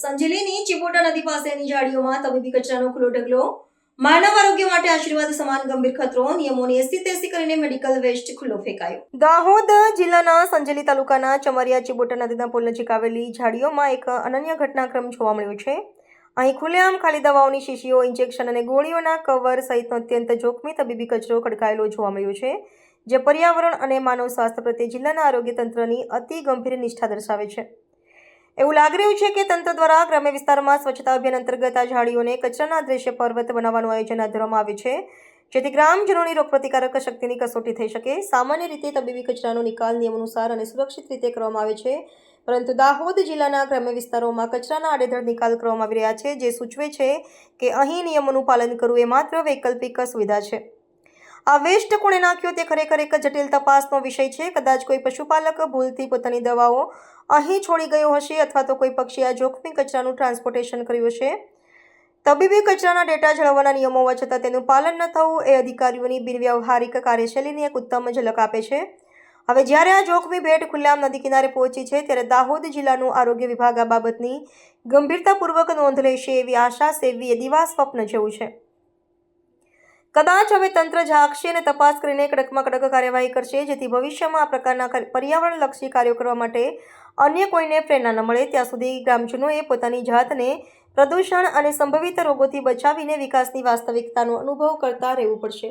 સંજેલીની ચિબોટા નદી પાસેની ઝાડીઓમાં તબીબી કચરાનો ખુલ્લો ઢગલો, માનવ આરોગ્ય માટે આશીર્વાદ સમાન ગંભીર ખતરો, નિયમોની એસી તેસી કરીને મેડિકલ વેસ્ટ ખુલ્લો ફેંકાયો. દાહોદ જિલ્લાના સંજેલી તાલુકાના ચમરિયા ચિબોટા નદીના પુલ નજીક આવેલી ઝાડીઓમાં એક અનન્ય ઘટનાક્રમ જોવા મળ્યો છે. અહીં ખુલ્લેઆમ ખાલી દવાઓની શીશીઓ, ઇન્જેક્શન અને ગોળીઓના કવર સહિતનો અત્યંત જોખમી તબીબી કચરો ખડકાયેલો જોવા મળ્યો છે, જે પર્યાવરણ અને માનવ સ્વાસ્થ્ય પ્રત્યે જિલ્લાના આરોગ્ય તંત્રની અતિ ગંભીર નિષ્ઠા દર્શાવે છે. એવું લાગી રહ્યું છે કે તંત્ર દ્વારા ગ્રામ્ય વિસ્તારમાં સ્વચ્છતા અભિયાન અંતર્ગત આ ઝાડીઓને કચરાના દ્રશ્ય પર્વત બનાવવાનું આયોજન હાથ ધરવામાં આવે છે, જેથી ગ્રામજનોની રોગપ્રતિકારક શક્તિની કસોટી થઈ શકે. સામાન્ય રીતે તબીબી કચરાનો નિકાલ નિયમ અનુસાર અને સુરક્ષિત રીતે કરવામાં આવે છે, પરંતુ દાહોદ જિલ્લાના ગ્રામ્ય વિસ્તારોમાં કચરાના આડેધડ નિકાલ કરવામાં આવી રહ્યા છે, જે સૂચવે છે કે અહીં નિયમોનું પાલન કરવું એ માત્ર વૈકલ્પિક સુવિધા છે. આ વેસ્ટ કોણે નાખ્યો તે ખરેખર એક જટિલ તપાસનો વિષય છે. કદાચ કોઈ પશુપાલક ભૂલથી પોતાની દવાઓ અહીં છોડી ગયો હશે અથવા તો કોઈ પક્ષી આ જોખમી કચરાનું ટ્રાન્સપોર્ટેશન કર્યું હશે. તબીબી કચરાના ડેટા જાળવવાના નિયમો હોવા છતાં તેનું પાલન ન થવું એ અધિકારીઓની બિનવ્યાવહારિક કાર્યશૈલીની એક ઉત્તમ ઝલક આપે છે. હવે જ્યારે આ જોખમી ભેટ ખુલ્લામ નદી કિનારે પહોંચી છે ત્યારે દાહોદ જિલ્લાનું આરોગ્ય વિભાગ આ બાબતની ગંભીરતાપૂર્વક નોંધ લેશે એવી આશા સેવી એ દિવા સ્વપ્ન જેવું છે. કદાચ હવે તંત્ર જાગશે અને તપાસ કરીને કડકમાં કડક કાર્યવાહી કરશે, જેથી ભવિષ્યમાં આ પ્રકારના પર્યાવરણલક્ષી કાર્યો કરવા માટે અન્ય કોઈને પ્રેરણા ન મળે. ત્યાં સુધી ગ્રામજનોએ પોતાની જાતને પ્રદૂષણ અને સંભવિત રોગોથી બચાવીને વિકાસની વાસ્તવિકતાનો અનુભવ કરતા રહેવું પડશે.